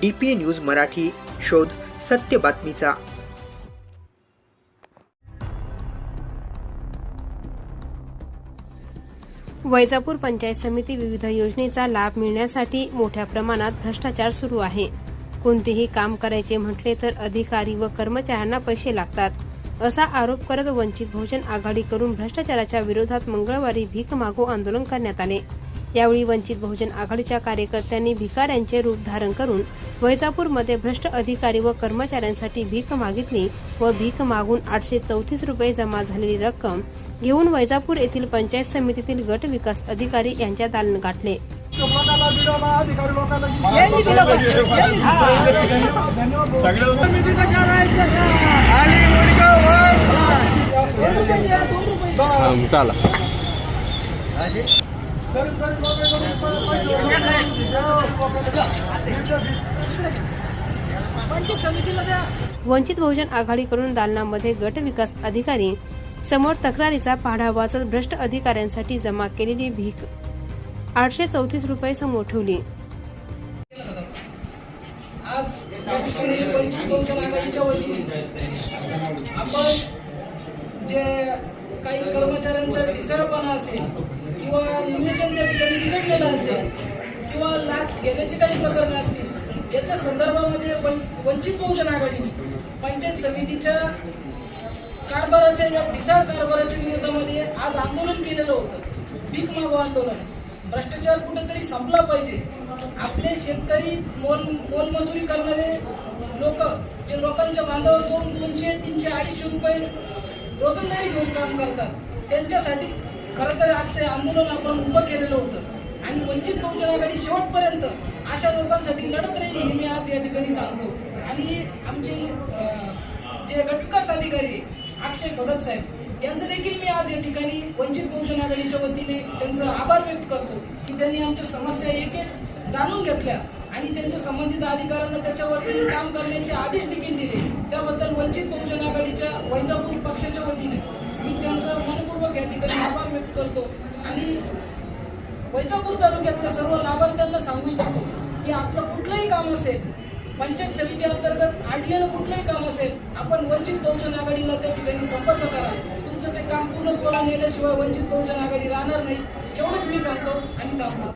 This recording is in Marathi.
डी पी न्यूज मराठी शोध सत्य बातमीचा. वैजापूर पंचायत समिती विविध योजनेचा लाभ मिळण्यासाठी मोठ्या प्रमाणात भ्रष्टाचार सुरू आहे. कोणतेही काम करायचे म्हटले तर अधिकारी व कर्मचाऱ्यांना पैसे लागतात. असा आरोप करत वंचित बहुजन आघाडीकडून भ्रष्टाचाराच्या विरोधात मंगळवारी भीक मागो आंदोलन करण्यात आले. यावेळी वंचित बहुजन आघाडीच्या कार्यकर्त्यांनी भिकाऱ्यांचे रूप धारण करून वैजापूरमध्ये भ्रष्ट अधिकारी व कर्मचाऱ्यांसाठी भीक मागितली व भीक मागून आठशे चौतीस रुपये जमा झालेली रक्कम घेऊन वैजापूर येथील पंचायत समितीतील गट विकास अधिकारी यांच्या दालन गाठले. चला. वंचित बहुजन आघाडीकडून दालनामध्ये गट विकास अधिकारी समोर तक्रारीचा पाढा वाचत भ्रष्ट अधिकाऱ्यांसाठी जमा केलेली भीक आठशे चौतीस रुपये समोर ठेवली. आज या ठिकाणी वंचित बहुजन आघाडीच्या वतीने आपण जे काही कर्मचाऱ्यांचा ढिसळपणा असेल किंवा विवेचन त्या ठिकाणी बिघडलेलं असेल किंवा लाच घेण्याची काही प्रकरणं असतील याच्या संदर्भामध्ये वंचित बहुजन आघाडीने पंचायत समितीच्या कारभाराच्या या ढिसाळ कारभाराच्या विरोधामध्ये आज आंदोलन केलेलं होतं. पीक मागो आंदोलन. भ्रष्टाचार कुठेतरी संपला पाहिजे. आपले शेतकरी मोल मोलमजुरी करणारे लोक जे लोकांच्या बांधावर जाऊन दोनशे तीनशे अडीचशे रुपये रोजंदारी घेऊन काम करतात त्यांच्यासाठी खरं तर आजचे आंदोलन आपण उभं केलेलं होतं. आणि वंचित बहुजन आघाडी शेवटपर्यंत अशा लोकांसाठी लढत राहील हे मी आज या ठिकाणी सांगतो. आणि आमचे जे गटविकास अधिकारी आहे, अक्षय भगत साहेब यांचं देखील मी आज या ठिकाणी वंचित बहुजन आघाडीच्या वतीने त्यांचा आभार व्यक्त करतो की त्यांनी आमच्या समस्या एक एक जाणून घेतल्या. आणि त्यांच्या संबंधित अधिकाऱ्यांना त्याच्यावरती काम करण्याचे आदेश देखील दिले. त्याबद्दल वंचित बहुजन आघाडीच्या वैजापूर पक्षाच्या वतीने मी त्यांचा मनपूर्वक या ठिकाणी आभार व्यक्त करतो. आणि वैजापूर तालुक्यातल्या सर्व लाभार्थ्यांना सांगू इच्छितो की आपलं कुठलंही काम असेल पंचायत समिती अंतर्गत आणलेलं कुठलंही काम असेल आपण वंचित बहुजन आघाडीला त्या ठिकाणी संपर्क करा. तुमचं ते काम पूर्ण पूर्णत्वाला नेल्याशिवाय वंचित बहुजन आघाडी राहणार नाही. एवढंच मी सांगतो आणि थांबतो.